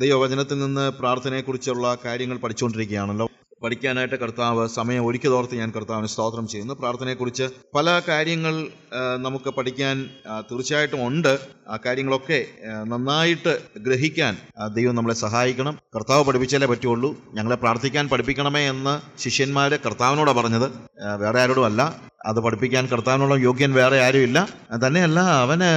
ദൈവവചനത്തിൽ നിന്ന് പ്രാർത്ഥനയെക്കുറിച്ചുള്ള കാര്യങ്ങൾ പഠിച്ചുകൊണ്ടിരിക്കുകയാണല്ലോ. പഠിക്കാനായിട്ട് കർത്താവ് സമയം ഒരുക്കിയതോർത്ത് ഞാൻ കർത്താവിന് സ്തോത്രം ചെയ്യുന്നു. പ്രാർത്ഥനയെക്കുറിച്ച് പല കാര്യങ്ങൾ നമുക്ക് പഠിക്കാൻ തീർച്ചയായിട്ടും ഉണ്ട്. ആ കാര്യങ്ങളൊക്കെ നന്നായിട്ട് ഗ്രഹിക്കാൻ ദൈവം നമ്മളെ സഹായിക്കണം. കർത്താവ് പഠിപ്പിച്ചാലേ പറ്റുള്ളൂ. ഞങ്ങളെ പ്രാർത്ഥിക്കാൻ പഠിപ്പിക്കണമേ എന്ന് ശിഷ്യന്മാർ കർത്താവിനോടാണ് പറഞ്ഞത്. വേറെ ആരോടും അല്ല. അത് പഠിപ്പിക്കാൻ കർത്താവിനുള്ള യോഗ്യൻ വേറെ ആരുമില്ല. തന്നെയല്ല അവന്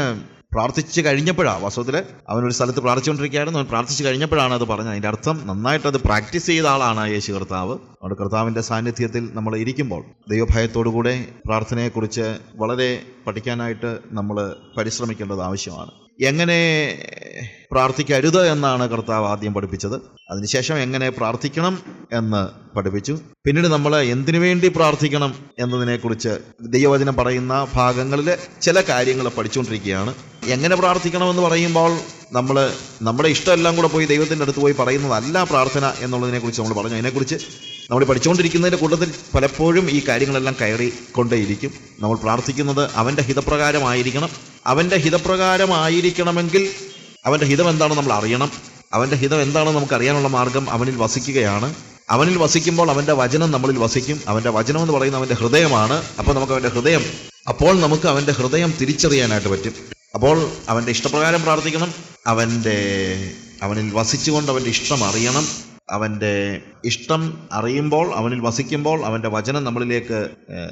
പ്രാർത്ഥിച്ച് കഴിഞ്ഞപ്പോഴാണ് വാസ്തവത്തിൽ അവനൊരു സ്ഥലത്ത് പ്രാർത്ഥിച്ചുകൊണ്ടിരിക്കുകയായിരുന്നു. അവൻ പ്രാർത്ഥിച്ച് കഴിഞ്ഞപ്പോഴാണ് അത് പറഞ്ഞത്. അതിന്റെ അർത്ഥം നന്നായിട്ട് അത് പ്രാക്ടീസ് ചെയ്ത ആളാണ് യേശു കർത്താവ്. അവിടെ കർത്താവിന്റെ സാന്നിധ്യത്തിൽ നമ്മൾ ഇരിക്കുമ്പോൾ ദൈവഭയത്തോടുകൂടെ പ്രാർത്ഥനയെക്കുറിച്ച് വളരെ പഠിക്കാനായിട്ട് നമ്മൾ പരിശ്രമിക്കേണ്ടത് ആവശ്യമാണ്. എങ്ങനെ പ്രാർത്ഥിക്കരുത് എന്നാണ് കർത്താവ് ആദ്യം പഠിപ്പിച്ചത്. അതിനുശേഷം എങ്ങനെ പ്രാർത്ഥിക്കണം എന്ന് പഠിപ്പിച്ചു. പിന്നീട് നമ്മൾ എന്തിനു വേണ്ടി പ്രാർത്ഥിക്കണം എന്നതിനെക്കുറിച്ച് ദൈവവചനം പറയുന്ന ഭാഗങ്ങളിൽ ചില കാര്യങ്ങൾ പഠിച്ചുകൊണ്ടിരിക്കുകയാണ്. എങ്ങനെ പ്രാർത്ഥിക്കണമെന്ന് പറയുമ്പോൾ നമ്മൾ നമ്മുടെ ഇഷ്ടമെല്ലാം കൂടെ പോയി ദൈവത്തിന്റെ അടുത്ത് പോയി പറയുന്നതല്ല പ്രാർത്ഥന എന്നുള്ളതിനെക്കുറിച്ച് നമ്മൾ പറഞ്ഞു. അതിനെക്കുറിച്ച് നമ്മൾ പഠിച്ചുകൊണ്ടിരിക്കുന്നതിന്റെ കൂട്ടത്തിൽ പലപ്പോഴും ഈ കാര്യങ്ങളെല്ലാം കയറി കൊണ്ടേയിരിക്കും നമ്മൾ പ്രാർത്ഥിക്കുന്നത് അവന്റെ ഹിതപ്രകാരമായിരിക്കണം. അവന്റെ ഹിതപ്രകാരമായിരിക്കണമെങ്കിൽ അവന്റെ ഹിതം എന്താണെന്ന് നമ്മൾ അറിയണം. അവന്റെ ഹിതം എന്താണെന്ന് നമുക്ക് അറിയാനുള്ള മാർഗം അവനിൽ വസിക്കുകയാണ്. അവനിൽ വസിക്കുമ്പോൾ അവന്റെ വചനം നമ്മളിൽ വസിക്കും. അവന്റെ വചനം എന്ന് പറയുന്നത് അവന്റെ ഹൃദയമാണ്. അപ്പോൾ നമുക്ക് അവന്റെ ഹൃദയം അപ്പോൾ നമുക്ക് അവന്റെ ഹൃദയം തിരിച്ചറിയാനായിട്ട് പറ്റും. അപ്പോൾ അവന്റെ ഇഷ്ടപ്രകാരം പ്രാർത്ഥിക്കണം. അവന്റെ അവനിൽ വസിച്ചുകൊണ്ട് അവന്റെ ഇഷ്ടം അറിയണം. അവന്റെ ഇഷ്ടം അറിയുമ്പോൾ അവനിൽ വസിക്കുമ്പോൾ അവന്റെ വചനം നമ്മളിലേക്ക്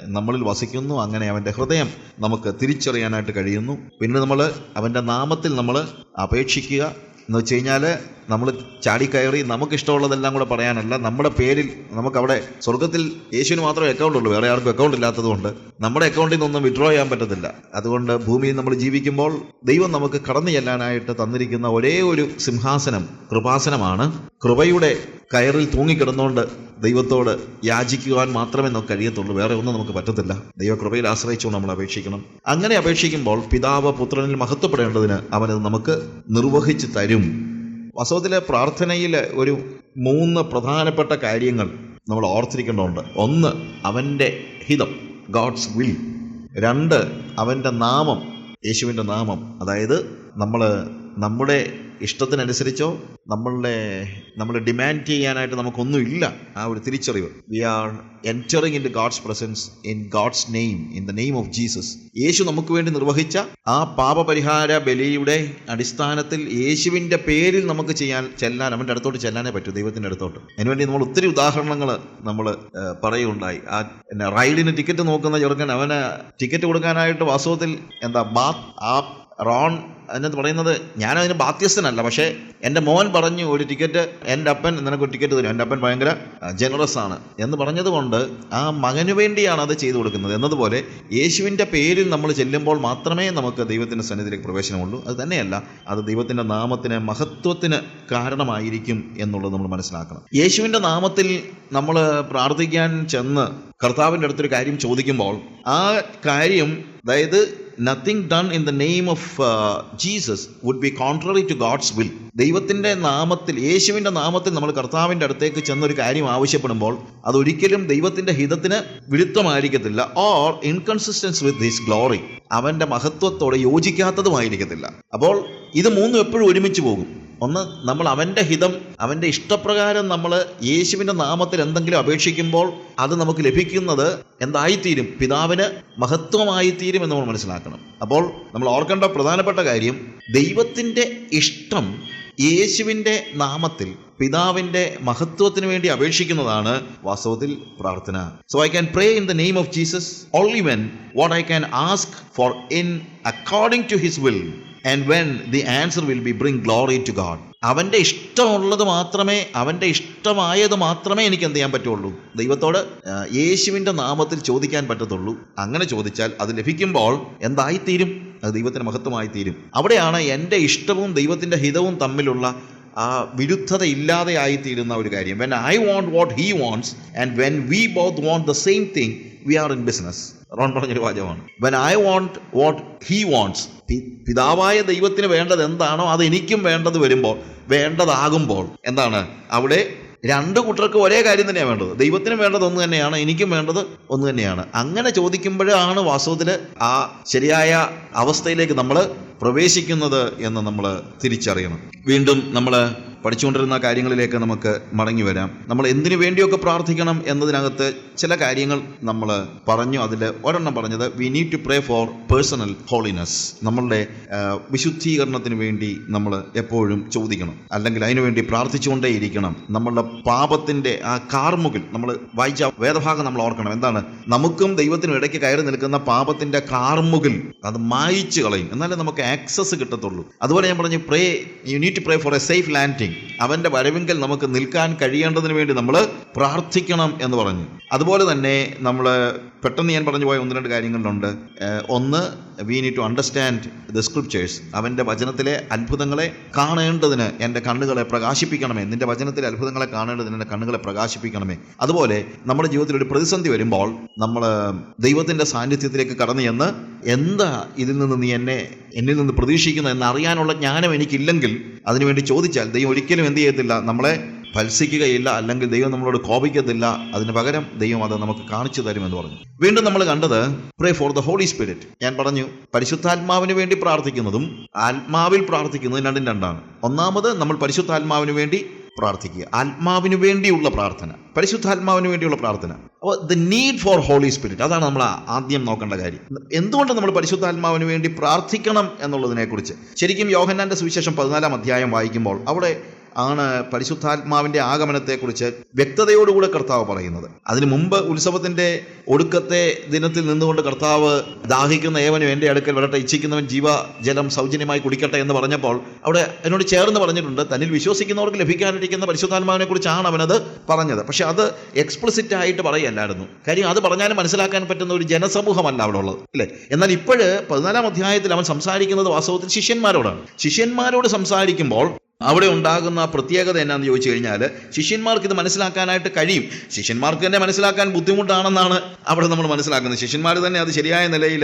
നമ്മളിൽ വസിക്കുന്നു. അങ്ങനെ അവന്റെ ഹൃദയം നമുക്ക് തിരിച്ചറിയാനായിട്ട് കഴിയുന്നു. പിന്നെ നമ്മൾ അവന്റെ നാമത്തിൽ നമ്മൾ അപേക്ഷിക്കുക. എന്ന് വെച്ച് കഴിഞ്ഞാൽ നമ്മൾ ചാടിക്കയറി നമുക്ക് ഇഷ്ടമുള്ളതെല്ലാം കൂടെ പറയാനല്ല നമ്മുടെ പേരിൽ നമുക്കവിടെ സ്വർഗത്തിൽ യേശുവിന് മാത്രമേ അക്കൗണ്ട് ഉള്ളൂ വേറെ ആർക്കും അക്കൗണ്ട് ഇല്ലാത്തതുകൊണ്ട്. നമ്മുടെ അക്കൗണ്ടിൽ നിന്നൊന്നും വിഡ്രോ ചെയ്യാൻ പറ്റത്തില്ല. അതുകൊണ്ട് ഭൂമിയിൽ നമ്മൾ ജീവിക്കുമ്പോൾ ദൈവം നമുക്ക് കടന്നു ചെല്ലാനായിട്ട് തന്നിരിക്കുന്ന ഒരേ ഒരു സിംഹാസനം കൃപാസനമാണ്. കൃപയുടെ കയറിൽ തൂങ്ങിക്കിടന്നുകൊണ്ട് ദൈവത്തോട് യാചിക്കുവാൻ മാത്രമേ നമുക്ക് കഴിയത്തുള്ളൂ. വേറെ ഒന്നും നമുക്ക് പറ്റത്തില്ല. ദൈവകൃപയിൽ ആശ്രയിച്ചുകൊണ്ട് നമ്മൾ അപേക്ഷിക്കണം. അങ്ങനെ അപേക്ഷിക്കുമ്പോൾ പിതാവ് പുത്രനിൽ മഹത്വപ്പെടേണ്ടതിന് അവനത് നമുക്ക് നിർവഹിച്ച് തരും. വാസ്തവത്തിലെ പ്രാർത്ഥനയിലെ ഒരു മൂന്ന് പ്രധാനപ്പെട്ട കാര്യങ്ങൾ നമ്മൾ ഓർത്തിരിക്കേണ്ടതുണ്ട്. ഒന്ന് അവന്റെ ഹിതം ഗോഡ്സ് വിൽ. രണ്ട് അവന്റെ നാമം യേശുവിന്റെ നാമം. അതായത് നമ്മൾ നമ്മുടെ ഇഷ്ടത്തിനനുസരിച്ചോ നമ്മളുടെ നമ്മൾ ഡിമാൻഡ് ചെയ്യാനായിട്ട് നമുക്കൊന്നുമില്ല. ആ ഒരു തിരിച്ചറിവ്. We are entering in God's presence in God's name in the name of Jesus Yesu നമുക്ക് വേണ്ടി നിർവഹിച്ച ആ പാപപരിഹാര ബലിയുടെ അടിസ്ഥാനത്തിൽ യേശുവിന്റെ പേരിൽ നമുക്ക് ചെയ്യാൻ ചെല്ലാൻ അവന്റെ അടുത്തോട്ട് ചെല്ലാനേ പറ്റൂ ദൈവത്തിന്റെ അടുത്തോട്ട്. അതിനുവേണ്ടി നമ്മൾ ഒത്തിരി ഉദാഹരണങ്ങൾ നമ്മൾ പറയുകയുണ്ടായി. ആ റൈഡിന് ടിക്കറ്റ് നോക്കുന്ന ചെറുക്കൻ അവന് ടിക്കറ്റ് കൊടുക്കാനായിട്ട് വാസ്തവത്തിൽ എന്താ ബാ ആ റോൺ അതിനകത്ത് പറയുന്നത് ഞാനതിന് ബാധ്യസ്ഥനല്ല പക്ഷേ എന്റെ മോൻ പറഞ്ഞു ഒരു ടിക്കറ്റ് എന്റെ അപ്പൻ നിനക്കൊരു ടിക്കറ്റ് തരും. എന്റെ അപ്പൻ ഭയങ്കര ജനറസ് ആണ്. എന്ന് പറഞ്ഞതുകൊണ്ട് ആ മകനു വേണ്ടിയാണ് അത് ചെയ്തു കൊടുക്കുന്നത്. എന്നതുപോലെ യേശുവിന്റെ പേരിൽ നമ്മൾ ചെല്ലുമ്പോൾ മാത്രമേ നമുക്ക് ദൈവത്തിന്റെ സന്നിധിയിലേക്ക് പ്രവേശനമുള്ളൂ. അത് തന്നെയല്ല അത് ദൈവത്തിന്റെ നാമത്തിന് മഹത്വത്തിന് കാരണമായിരിക്കും എന്നുള്ളത് നമ്മൾ മനസ്സിലാക്കണം. യേശുവിന്റെ നാമത്തിൽ നമ്മൾ പ്രാർത്ഥിക്കാൻ ചെന്ന് കർത്താവിന്റെ അടുത്തൊരു കാര്യം ചോദിക്കുമ്പോൾ ആ കാര്യം അതായത് nothing done in the name of Jesus would be contrary to God's will ദൈവത്തിന്റെ നാമത്തിൽ യേശുവിന്റെ നാമത്തിൽ നമ്മൾ കർത്താവിന്റെ അടുത്തേക്ക് ചെന്നൊരു കാര്യം ആവശ്യപ്പെടുമ്പോൾ അതൊരിക്കലും ദൈവത്തിന്റെ ഹിതത്തിന് വിരുദ്ധമായിരിക്കത്തില്ല or inconsistence with his glory അവന്റെ മഹത്വത്തോടെ യോജിക്കാത്തതുമായിരിക്കത്തില്ല. അപ്പോൾ ഇത് മൂന്നും എപ്പോഴും ഒരുമിച്ച് പോകും. ഒന്ന് നമ്മൾ അവന്റെ ഹിതം അവന്റെ ഇഷ്ടപ്രകാരം നമ്മൾ യേശുവിന്റെ നാമത്തിൽ എന്തെങ്കിലും അപേക്ഷിക്കുമ്പോൾ അത് നമുക്ക് ലഭിക്കുന്നത് എന്തായിത്തീരും? പിതാവിന് മഹത്വമായിത്തീരും എന്ന് നമ്മൾ മനസ്സിലാക്കണം. അപ്പോൾ നമ്മൾ ഓർക്കേണ്ട പ്രധാനപ്പെട്ട കാര്യം ദൈവത്തിന്റെ ഇഷ്ടം യേശുവിന്റെ നാമത്തിൽ പിതാവിന്റെ മഹത്വത്തിന് വേണ്ടി അപേക്ഷിക്കുന്നതാണ് വാസ്തവത്തിൽ പ്രാർത്ഥന. So I can pray in the name of Jesus only when what I can ask for in according to his will and when the answer will be bring glory to God അവന്റെ ഇഷ്ടമുള്ളത് മാത്രമേ അവന്റെ ഇഷ്ടമായത് മാത്രമേ എനിക്ക് എന്ത് ചെയ്യാൻ പറ്റുള്ളൂ? ദൈവത്തോട് യേശുവിന്റെ നാമത്തിൽ ചോദിക്കാൻ പറ്റത്തുള്ളൂ. അങ്ങനെ ചോദിച്ചാൽ അത് ലഭിക്കുമ്പോൾ എന്തായിത്തീരും? അത് ദൈവത്തിന് മഹത്വമായി തീരും അവിടെയാണ് എന്റെ ഇഷ്ടവും ദൈവത്തിന്റെ ഹിതവും തമ്മിലുള്ള ആ വിരുദ്ധത ഇല്ലാതെ ആയിത്തീരുന്ന ഒരു കാര്യം. When I want what he wants and when we both want the same thing we are in business Ron പറഞ്ഞൊരു വാചകമാണ്. When I want what he wants പിതാവായ ദൈവത്തിന് വേണ്ടത് എന്താണോ അത് എനിക്കും വേണ്ടത് വരുമ്പോൾ വേണ്ടതാകുമ്പോൾ എന്താണ്? അവിടെ രണ്ട് കുട്ടികൾക്ക് ഒരേ കാര്യം തന്നെയാണ് വേണ്ടത്. ദൈവത്തിനും വേണ്ടത് ഒന്ന് തന്നെയാണ് എനിക്കും വേണ്ടത് ഒന്ന് തന്നെയാണ്. അങ്ങനെ ചോദിക്കുമ്പോഴാണ് വാസ്തവത്തിൽ ആ ശരിയായ അവസ്ഥയിലേക്ക് നമ്മൾ പ്രവേശിക്കുന്നത് എന്ന് നമ്മൾ തിരിച്ചറിയണം. വീണ്ടും നമ്മൾ പഠിച്ചുകൊണ്ടിരുന്ന കാര്യങ്ങളിലേക്ക് നമുക്ക് മടങ്ങി വരാം. നമ്മൾ എന്തിനു വേണ്ടിയൊക്കെ പ്രാർത്ഥിക്കണം എന്നതിനകത്ത് ചില കാര്യങ്ങൾ നമ്മൾ പറഞ്ഞു അതിൽ ഒരെണ്ണം പറഞ്ഞത് we need to pray for personal holiness നമ്മളുടെ വിശുദ്ധീകരണത്തിന് വേണ്ടി നമ്മൾ എപ്പോഴും ചോദിക്കണം. അല്ലെങ്കിൽ അതിനുവേണ്ടി പ്രാർത്ഥിച്ചുകൊണ്ടേയിരിക്കണം. നമ്മളുടെ പാപത്തിന്റെ ആ കാർമുകിൽ നമ്മൾ വായിച്ച വേദഭാഗം നമ്മൾ ഓർക്കണം. എന്താണ്? നമുക്കും ദൈവത്തിനും ഇടയ്ക്ക് കയറി നിൽക്കുന്ന പാപത്തിന്റെ കാർമുകിൽ അത് മായിച്ചു കളയും. എന്നാലേ നമുക്ക് ആക്സസ് കിട്ടത്തുള്ളൂ. അതുപോലെ ഞാൻ പറഞ്ഞു pray you need to pray for a safe landing അവന്റെ വരവിങ്കൽ നമുക്ക് നിൽക്കാൻ കഴിയേണ്ടതിന് വേണ്ടി നമ്മൾ പ്രാർത്ഥിക്കണം എന്ന് പറഞ്ഞു. അതുപോലെ തന്നെ നമ്മൾ പെട്ടെന്ന് ഞാൻ പറഞ്ഞു പോയ ഒന്ന് രണ്ട് കാര്യങ്ങളുണ്ട്. ഒന്ന് we need to understand the scriptures അവന്റെ വചനത്തിലെ അത്ഭുതങ്ങളെ കാണേണ്ടതിന് എന്റെ കണ്ണുകളെ പ്രകാശിപ്പിക്കണമേ. നിന്റെ വചനത്തിലെ അത്ഭുതങ്ങളെ കാണേണ്ടതിന് എന്റെ കണ്ണുകളെ പ്രകാശിപ്പിക്കണമേ. അതുപോലെ നമ്മുടെ ജീവിതത്തിൽ ഒരു പ്രതിസന്ധി വരുമ്പോൾ നമ്മൾ ദൈവത്തിന്റെ സാന്നിധ്യത്തിലേക്ക് കടന്നു ചെന്ന് എന്താ ഇതിൽ നിന്ന് നീ എന്നെ എന്നിൽ നിന്ന് പ്രതീക്ഷിക്കുന്നത് എന്നറിയാനുള്ള ജ്ഞാനം എനിക്കില്ലെങ്കിൽ അതിനുവേണ്ടി ചോദിച്ചാൽ ദൈവം ഒരിക്കലും എന്ത് ചെയ്യത്തില്ല. നമ്മളെ ഭത്സിക്കുകയില്ല അല്ലെങ്കിൽ ദൈവം നമ്മളോട് കോപിക്കത്തില്ല അതിന് പകരം ദൈവം അത് നമുക്ക് കാണിച്ചു തരും എന്ന് പറഞ്ഞു. വീണ്ടും നമ്മൾ കണ്ടത് pray for the Holy Spirit ഞാൻ പറഞ്ഞു പരിശുദ്ധാത്മാവിന് വേണ്ടി പ്രാർത്ഥിക്കുന്നതും ആത്മാവിൽ പ്രാർത്ഥിക്കുന്നതും രണ്ടും രണ്ടാണ്. ഒന്നാമത് നമ്മൾ പരിശുദ്ധാത്മാവിന് വേണ്ടി പ്രാർത്ഥിക്കുക ആത്മാവിന് വേണ്ടിയുള്ള പ്രാർത്ഥന പരിശുദ്ധാത്മാവിന് വേണ്ടിയുള്ള പ്രാർത്ഥന. അപ്പോൾ the need for Holy Spirit അതാണ് നമ്മൾ ആദ്യം നോക്കേണ്ട കാര്യം. എന്തുകൊണ്ട് നമ്മൾ പരിശുദ്ധാത്മാവിന് വേണ്ടി പ്രാർത്ഥിക്കണം എന്നുള്ളതിനെക്കുറിച്ച്? ശരിക്കും യോഹന്നാന്റെ സുവിശേഷം പതിനാലാം അധ്യായം വായിക്കുമ്പോൾ അവിടെ ആണ് പരിശുദ്ധാത്മാവിന്റെ ആഗമനത്തെക്കുറിച്ച് വ്യക്തതയോടുകൂടെ കർത്താവ് പറയുന്നത്. അതിനു മുമ്പ് ഉത്സവത്തിന്റെ ഒടുക്കത്തെ ദിനത്തിൽ നിന്നുകൊണ്ട് കർത്താവ് ദാഹിക്കുന്ന ഏവനും എന്റെ അടുക്കൽ വരട്ടെ ഇച്ഛിക്കുന്നവൻ ജീവജലം സൗജന്യമായി കുടിക്കട്ടെ എന്ന് പറഞ്ഞപ്പോൾ അവിടെ എന്നോട് ചേർന്ന് പറഞ്ഞിട്ടുണ്ട് തന്നിൽ വിശ്വസിക്കുന്നവർക്ക് ലഭിക്കാനിരിക്കുന്ന പരിശുദ്ധാത്മാവിനെ കുറിച്ചാണ് അവനത് പറഞ്ഞത്. പക്ഷെ അത് എക്സ്പ്ലിസിറ്റ് ആയിട്ട് പറയല്ലായിരുന്നു കാര്യം അത് പറഞ്ഞാലും മനസ്സിലാക്കാൻ പറ്റുന്ന ഒരു ജനസമൂഹമല്ല അവിടെ ഉള്ളത് അല്ലേ? എന്നാൽ ഇപ്പോഴ് പതിനാലാം അധ്യായത്തിൽ അവൻ സംസാരിക്കുന്നത് വാസ്തവത്തിൽ ശിഷ്യന്മാരോടാണ്. ശിഷ്യന്മാരോട് സംസാരിക്കുമ്പോൾ അവിടെ ഉണ്ടാകുന്ന പ്രത്യേകത എന്നാന്ന് ചോദിച്ചു കഴിഞ്ഞാൽ ശിഷ്യന്മാർക്ക് ഇത് മനസ്സിലാക്കാനായിട്ട് കഴിയും. ശിഷ്യന്മാർക്ക് തന്നെ മനസ്സിലാക്കാൻ ബുദ്ധിമുട്ടാണെന്നാണ് അവിടെ നമ്മൾ മനസ്സിലാക്കുന്നത്. ശിഷ്യന്മാർ തന്നെ അത് ശരിയായ നിലയിൽ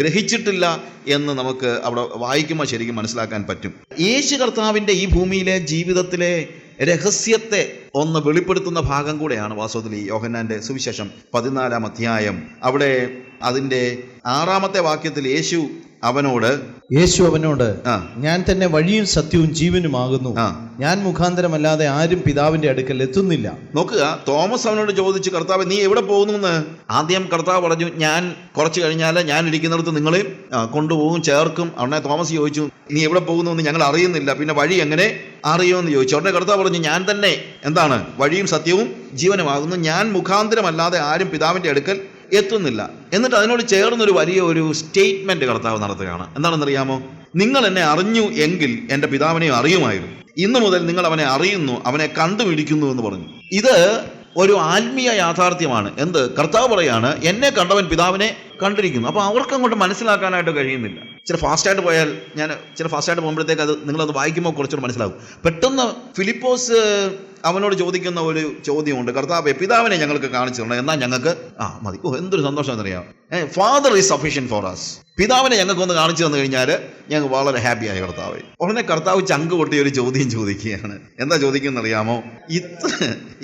ഗ്രഹിച്ചിട്ടില്ല എന്ന് നമുക്ക് അവിടെ വായിക്കുമ്പോൾ ശരിക്കും മനസ്സിലാക്കാൻ പറ്റും. യേശു കർത്താവിന്റെ ഈ ഭൂമിയിലെ ജീവിതത്തിലെ രഹസ്യത്തെ ഒന്ന് വെളിപ്പെടുത്തുന്ന ഭാഗം കൂടെയാണ് വാസ്തവത്തിൽ യോഹന്നാന്റെ സുവിശേഷം പതിനാലാം അധ്യായം. അവിടെ അതിന്റെ ആറാമത്തെ വാക്യത്തിൽ യേശു അവനോട് യേശു അവനോട് ആ. ഞാൻ തന്നെ വഴിയും സത്യവും ജീവനുമാകുന്നു. ഞാൻ മുഖാന്തരമല്ലാതെ ആരും പിതാവിന്റെ അടുക്കൽ എത്തുന്നില്ല. നോക്കുക തോമസ് അവനോട് ചോദിച്ചു കർത്താവ് നീ എവിടെ പോകുന്നു എന്ന് ആദ്യം കർത്താവ് പറഞ്ഞു ഞാൻ കുറച്ച് കഴിഞ്ഞാൽ ഞാൻ ഇരിക്കുന്നിടത്ത് നിങ്ങളെയും കൊണ്ടുപോകും ചേർക്കും. ഉടനെ തോമസ് ചോദിച്ചു നീ എവിടെ പോകുന്നു എന്ന് ഞങ്ങൾ അറിയുന്നില്ല. പിന്നെ വഴി എങ്ങനെ അറിയുമെന്ന് ചോദിച്ചു. ഉടനെ കർത്താവ് പറഞ്ഞു ഞാൻ തന്നെ എന്താണ് വഴിയും സത്യവും ജീവനുമാകുന്നു. ഞാൻ മുഖാന്തരമല്ലാതെ ആരും പിതാവിന്റെ അടുക്കൽ എത്തുന്നില്ല. എന്നിട്ട് അതിനോട് ചേർന്നൊരു വലിയ ഒരു സ്റ്റേറ്റ്മെന്റ് കർത്താവ് നടത്തുകയാണ്. എന്താണെന്നറിയാമോ? നിങ്ങൾ എന്നെ അറിഞ്ഞു എങ്കിൽ എന്റെ പിതാവിനെയും അറിയുമായിരുന്നു. ഇന്നു മുതൽ നിങ്ങൾ അവനെ അറിയുന്നു അവനെ കണ്ടുപിടിക്കുന്നു എന്ന് പറഞ്ഞു. ഇത് ഒരു ആത്മീയ യാഥാർത്ഥ്യമാണ്. എന്ത്? കർത്താവ് പറയാണ് എന്നെ കണ്ടവൻ പിതാവിനെ കണ്ടിരിക്കുന്നു. അപ്പോൾ അവർക്ക് അങ്ങോട്ട് മനസ്സിലാക്കാനായിട്ട് കഴിയുന്നില്ല. ചില ഫാസ്റ്റായിട്ട് പോയാൽ ഞാൻ ചില ഫാസ്റ്റായിട്ട് പോകുമ്പോഴത്തേക്ക് അത് നിങ്ങളത് വായിക്കുമ്പോൾ കുറച്ചുകൂടെ മനസ്സിലാവും പെട്ടെന്ന് ഫിലിപ്പോസ് അവനോട് ചോദിക്കുന്ന ഒരു ചോദ്യമുണ്ട്. കർത്താവ് പിതാവിനെ ഞങ്ങൾക്ക് കാണിച്ചു തരണം എന്നാൽ ഞങ്ങൾക്ക് ആ മതി. ഓ എന്തൊരു സന്തോഷം എന്നറിയാം. Father is sufficient for us പിതാവിനെ ഞങ്ങൾക്ക് ഒന്ന് കാണിച്ചു തന്നു കഴിഞ്ഞാൽ ഞങ്ങൾ വളരെ ഹാപ്പിയായ കർത്താവ്. ഉടനെ കർത്താവ് ചങ്ക് പൊട്ടിയ ഒരു ചോദ്യം ചോദിക്കുകയാണ്. എന്താ ചോദിക്കുന്നത് അറിയാമോ? ഇത്ര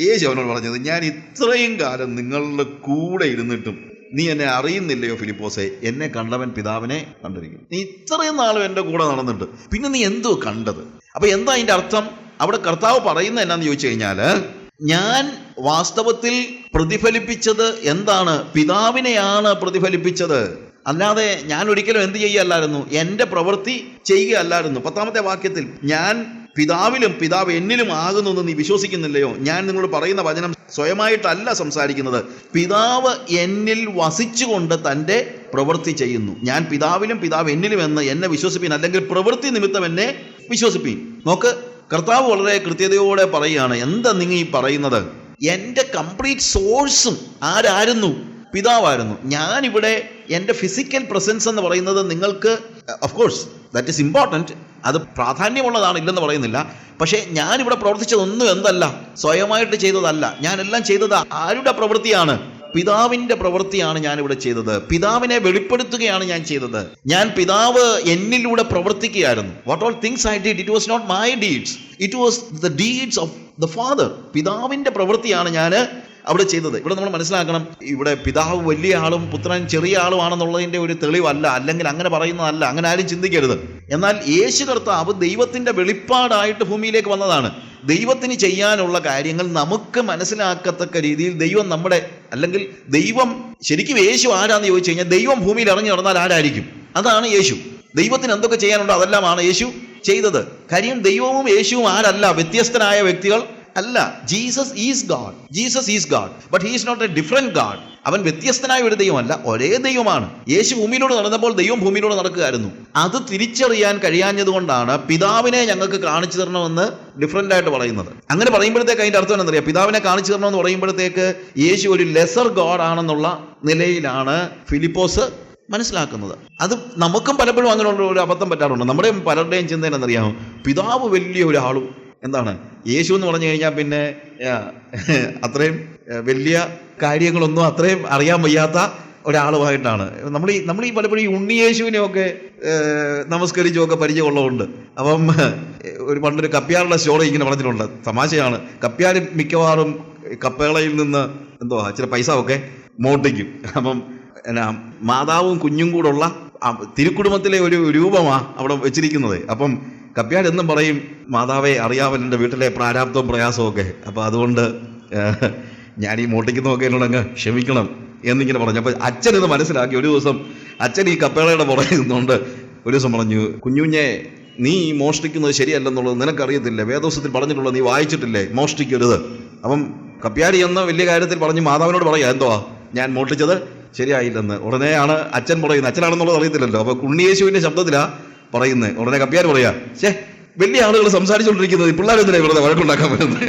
യേശു അവനോട് പറഞ്ഞത് ഞാൻ ഇത്രയും കാലം നിങ്ങളുടെ കൂടെ ഇരുന്നിട്ടും നീ എന്നെ അറിയുന്നില്ലയോ ഫിലിപ്പോസെ? എന്നെ കണ്ടവൻ പിതാവിനെ കണ്ടിരിക്കും. നീ ഇത്രയും നാളും എന്റെ കൂടെ നടന്നിട്ട് പിന്നെ നീ എന്തോ കണ്ടത്? അപ്പൊ എന്താ അതിന്റെ അർത്ഥം? അവിടെ കർത്താവ് പറയുന്നത് എന്നാന്ന് ചോദിച്ചു കഴിഞ്ഞാൽ ഞാൻ വാസ്തവത്തിൽ പ്രതിഫലിപ്പിച്ചത് എന്താണ്? പിതാവിനെയാണ് പ്രതിഫലിപ്പിച്ചത്. അല്ലാതെ ഞാൻ ഒരിക്കലും എന്ത് ചെയ്യുകയല്ലായിരുന്നു? എന്റെ പ്രവൃത്തി ചെയ്യുകയല്ലായിരുന്നു. പത്താമത്തെ വാക്യത്തിൽ ഞാൻ പിതാവിലും പിതാവ് എന്നിലും ആകുന്നു നീ വിശ്വസിക്കുന്നില്ലയോ? ഞാൻ നിങ്ങളോട് പറയുന്ന വചനം സ്വയമായിട്ടല്ല സംസാരിക്കുന്നത്. പിതാവ് എന്നിൽ വസിച്ചുകൊണ്ട് തന്റെ പ്രവൃത്തി ചെയ്യുന്നു. ഞാൻ പിതാവിലും പിതാവ് എന്നിലും എന്ന് എന്നെ വിശ്വസിപ്പീൻ അല്ലെങ്കിൽ പ്രവൃത്തി നിമിത്തം എന്നെ വിശ്വസിപ്പീൻ. നോക്ക് കർത്താവ് വളരെ കൃത്യതയോടെ പറയുകയാണ് എന്താ നിങ്ങൾ ഈ പറയുന്നത്? എന്റെ കംപ്ലീറ്റ് സോഴ്സും ആരായിരുന്നു? പിതാവായിരുന്നു. ഞാനിവിടെ എന്റെ ഫിസിക്കൽ പ്രസൻസ് എന്ന് പറയുന്നത് നിങ്ങൾക്ക് of course that is important അത് പ്രാധാന്യമുള്ളതാണ് ഇല്ലെന്ന് പറയുന്നില്ല. പക്ഷേ ഞാനിവിടെ പ്രവർത്തിച്ചതൊന്നും എന്തല്ല. സ്വയമായിട്ട് ചെയ്തതല്ല. ഞാനെല്ലാം ചെയ്തത് ആരുടെ പ്രവൃത്തിയാണ്? പിതാവിന്റെ പ്രവൃത്തിയാണ് ഞാൻ ഇവിടെ ചെയ്തത്. പിതാവിനെ വെളിപ്പെടുത്തുകയാണ് ഞാൻ ചെയ്തത്. ഞാൻ പിതാവ് എന്നിലൂടെ പ്രവർത്തിക്കുകയായിരുന്നു. What all things I did it was not my deeds it was the deeds of the Father പിതാവിന്റെ പ്രവൃത്തിയാണ് ഞാൻ അവിടെ ചെയ്തത്. ഇവിടെ നമ്മൾ മനസ്സിലാക്കണം ഇവിടെ പിതാവ് വലിയ ആളും പുത്രൻ ചെറിയ ആളുമാണെന്നുള്ളതിന്റെ ഒരു തെളിവല്ല. അല്ലെങ്കിൽ അങ്ങനെ പറയുന്നതല്ല. അങ്ങനെ ആരും ചിന്തിക്കരുത്. എന്നാൽ യേശു കർത്താവ് ദൈവത്തിന്റെ വെളിപ്പാടായിട്ട് ഭൂമിയിലേക്ക് വന്നതാണ്. ദൈവത്തിന് ചെയ്യാനുള്ള കാര്യങ്ങൾ നമുക്ക് മനസ്സിലാക്കത്തക്ക രീതിയിൽ ദൈവം നമ്മുടെ അല്ലെങ്കിൽ ദൈവം ശരിക്കും യേശു ആരാന്ന് ചോദിച്ചു കഴിഞ്ഞാൽ ദൈവം ഭൂമിയിൽ ഇറങ്ങി നടന്നാൽ ആരായിരിക്കും? അതാണ് യേശു. ദൈവത്തിന് എന്തൊക്കെ ചെയ്യാനുണ്ടോ അതെല്ലാമാണ് യേശു ചെയ്തത്. കാര്യം ദൈവവും യേശുവും ആരല്ല. വ്യത്യസ്തനായ വ്യക്തികൾ അല്ല Jesus is God. Jesus is God but he is not a different God. അവൻ വ്യത്യസ്തനായ ഒരു ദൈവമല്ല ഒരേ ദൈവമാണ്. യേശു ഭൂമിയിലൂടെ നടന്നപ്പോൾ ദൈവം ഭൂമിയിലൂടെ നടക്കുകയായിരുന്നു. അത് തിരിച്ചറിയാൻ കഴിയാഞ്ഞതുകൊണ്ടാണ് പിതാവിനെ ഞങ്ങൾക്ക് കാണിച്ചു തരണമെന്ന് ഡിഫറെന്റ് ആയിട്ട് പറയുന്നത്. അങ്ങനെ പറയുമ്പോഴത്തേക്ക് അതിന്റെ അർത്ഥം എന്നറിയാം പിതാവിനെ കാണിച്ചു തരണമെന്ന് പറയുമ്പോഴത്തേക്ക് യേശു ഒരു ലെസർ ഗോഡ് ആണെന്നുള്ള നിലയിലാണ് ഫിലിപ്പോസ് മനസ്സിലാക്കുന്നത്. അത് നമുക്കും പലപ്പോഴും അങ്ങനെയുള്ള ഒരു അബദ്ധം പറ്റാറുണ്ട്. നമ്മുടെ പലരുടെയും ചിന്ത എന്നറിയാമോ പിതാവ് വലിയ ഒരാളും എന്താണ്? യേശു എന്ന് പറഞ്ഞു കഴിഞ്ഞാൽ പിന്നെ അത്രയും വലിയ കാര്യങ്ങളൊന്നും അത്രയും അറിയാൻ വയ്യാത്ത ഒരാളുമായിട്ടാണ്. നമ്മൾ ഈ നമ്മൾ ഈ പലപ്പോഴും ഈ ഉണ്ണിയേശുവിനെയൊക്കെ നമസ്കരിച്ചുമൊക്കെ പരിചയമുള്ളതുകൊണ്ട്. അപ്പം ഒരു പണ്ടൊരു കപ്പ്യാറുടെ സ്റ്റോറി ഇങ്ങനെ പറഞ്ഞിട്ടുണ്ട്. തമാശയാണ്. കപ്പ്യാർ മിക്കവാറും കപ്പേളയിൽ നിന്ന് എന്തോ ഇച്ചിരി പൈസ ഒക്കെ മോട്ടിക്കും അപ്പം എന്നാ മാതാവും കുഞ്ഞും കൂടുള്ള തിരുക്കുടുംബത്തിലെ ഒരു രൂപമാണ് അവിടെ വെച്ചിരിക്കുന്നത്. അപ്പം കപ്പ്യാർ എന്നും പറയും മാതാവെ അറിയാമല്ലോ എന്റെ വീട്ടിലെ പ്രാരാബ്ദവും പ്രയാസവും ഒക്കെ. അപ്പം അതുകൊണ്ട് ഞാൻ ഈ മോട്ടിക്കുന്നതൊക്കെ എന്നോട് അങ്ങ് ക്ഷമിക്കണം എന്നിങ്ങനെ പറഞ്ഞു. അപ്പോൾ അച്ഛൻ ഇത് മനസ്സിലാക്കി. ഒരു ദിവസം അച്ഛൻ ഈ കപ്പേളയുടെ പുറകെ നിന്നുകൊണ്ട് ഒരു ദിവസം പറഞ്ഞു കുഞ്ഞുഞ്ഞെ നീ മോഷ്ടിക്കുന്നത് ശരിയല്ലെന്നുള്ളത് നിനക്കറിയത്തില്ലേ? വേദോസത്തിൽ പറഞ്ഞിട്ടുള്ളത് നീ വായിച്ചിട്ടില്ലേ? മോഷ്ടിക്കരുത്. അപ്പം കപ്പ്യാരി എന്ന വലിയ കാര്യത്തിൽ പറഞ്ഞ് മാതാവിനോട് പറയാം എന്തുവാ? ഞാൻ മോഷ്ടിച്ചത് ശരിയായില്ലെന്ന്. ഉടനെയാണ് അച്ഛൻ പറയുന്നത്. അച്ഛനാണെന്നുള്ളത് അറിയത്തില്ലല്ലോ. അപ്പൊ ഉണ്ണിയേശുവിന്റെ ശബ്ദത്തിലാ പറയുന്നത് ഉടനെ കപ്പിയാർ പറയാ ശേ വലിയ ആളുകൾ സംസാരിച്ചുകൊണ്ടിരിക്കുന്നത് പിള്ളേരെന്തിനാ വെറുതെ വഴക്കുണ്ടാക്കാൻ വരുന്നത്